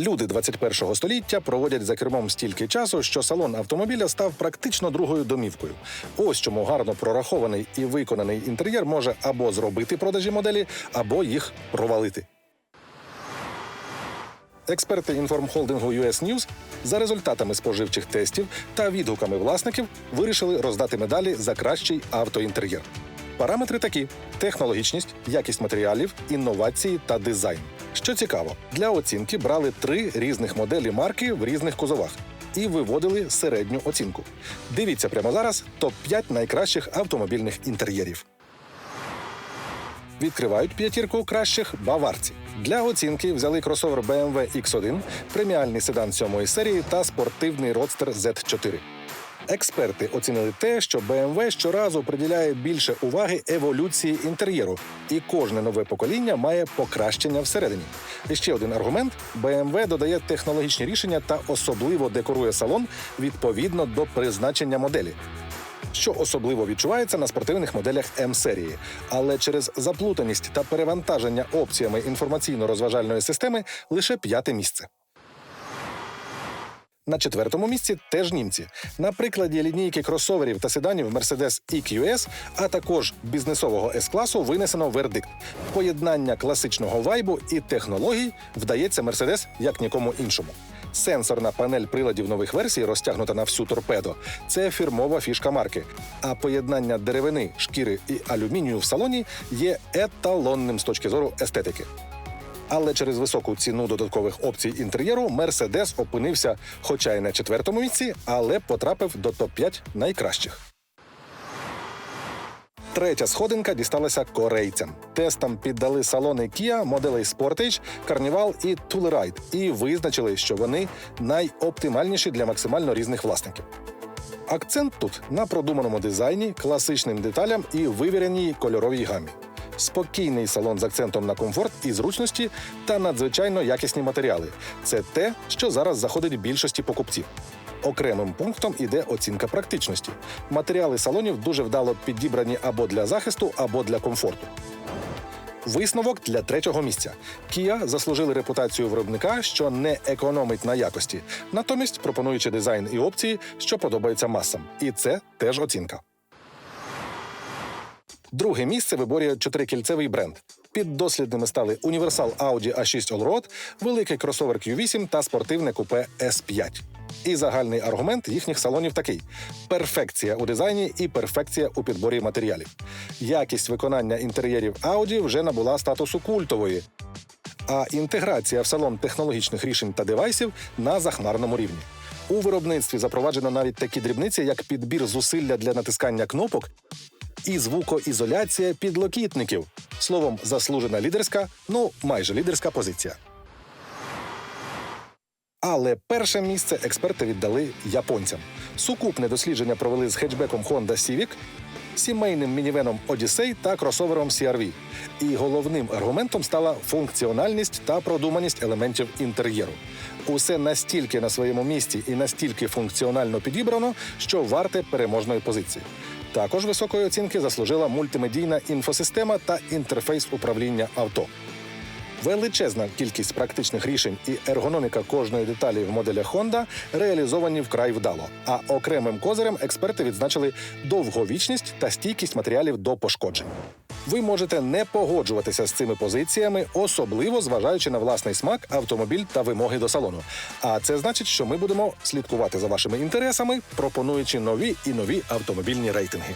Люди 21-го століття проводять за кермом стільки часу, що салон автомобіля став практично другою домівкою. Ось чому гарно прорахований і виконаний інтер'єр може або зробити продажі моделі, або їх провалити. Експерти інформхолдингу US News за результатами споживчих тестів та відгуками власників вирішили роздати медалі за кращий автоінтер'єр. Параметри такі: технологічність, якість матеріалів, інновації та дизайн. Що цікаво, для оцінки брали три різних моделі марки в різних кузовах і виводили середню оцінку. Дивіться прямо зараз топ 5 найкращих автомобільних інтер'єрів. Відкривають п'ятірку кращих баварці. Для оцінки взяли кросовер BMW X1, преміальний седан сьомої серії та спортивний родстер Z4. Експерти оцінили те, що BMW щоразу приділяє більше уваги еволюції інтер'єру, і кожне нове покоління має покращення всередині. І ще один аргумент: BMW додає технологічні рішення та особливо декорує салон відповідно до призначення моделі що особливо відчувається на спортивних моделях М-серії. Але через заплутаність та перевантаження опціями інформаційно-розважальної системи лише п'яте місце. На четвертому місці теж німці. На прикладі лінійки кросоверів та седанів Mercedes EQS, а також бізнесового С-класу винесено вердикт. Поєднання класичного вайбу і технологій вдається Mercedes як нікому іншому. Сенсорна панель приладів нових версій, розтягнута на всю торпедо, це фірмова фішка марки. А поєднання деревини, шкіри і алюмінію в салоні є еталонним з точки зору естетики. Але через високу ціну додаткових опцій інтер'єру Мерседес опинився, хоча й на четвертому місці, але потрапив до топ-5 найкращих. Третя сходинка дісталася корейцям. Тестам піддали салони Kia, моделей Sportage, Carnival і Telluride і визначили, що вони найоптимальніші для максимально різних власників. Акцент тут на продуманому дизайні, класичним деталям і вивіреній кольоровій гамі. Спокійний салон з акцентом на комфорт і зручності та надзвичайно якісні матеріали. Це те, що зараз заходить більшості покупців. Окремим пунктом іде оцінка практичності. Матеріали салонів дуже вдало підібрані або для захисту, або для комфорту. Висновок для третього місця. Kia заслужили репутацію виробника, що не економить на якості, натомість пропонуючи дизайн і опції, що подобаються масам. І це теж оцінка. Друге місце виборює чотирикільцевий бренд. Під дослідними стали універсал Audi A6 Allroad, великий кросовер Q8 та спортивне купе S5. І загальний аргумент їхніх салонів такий: перфекція у дизайні і перфекція у підборі матеріалів. Якість виконання інтер'єрів Audi вже набула статусу культової, а інтеграція в салон технологічних рішень та девайсів на захмарному рівні. У виробництві запроваджено навіть такі дрібниці, як підбір зусилля для натискання кнопок і звукоізоляція підлокітників. Словом, заслужена лідерська, ну майже лідерська позиція. Але перше місце експерти віддали японцям. Сукупне дослідження провели з хетчбеком Honda Civic, сімейним мінівеном Odyssey та кросовером CR-V. І головним аргументом стала функціональність та продуманість елементів інтер'єру. Усе настільки на своєму місці і настільки функціонально підібрано, що варте переможної позиції. Також високої оцінки заслужила мультимедійна інфосистема та інтерфейс управління авто. Величезна кількість практичних рішень і ергономіка кожної деталі в моделях Honda реалізовані вкрай вдало. А окремим козирем експерти відзначили довговічність та стійкість матеріалів до пошкоджень. Ви можете не погоджуватися з цими позиціями, особливо зважаючи на власний смак, автомобіль та вимоги до салону. А це значить, що ми будемо слідкувати за вашими інтересами, пропонуючи нові і нові автомобільні рейтинги.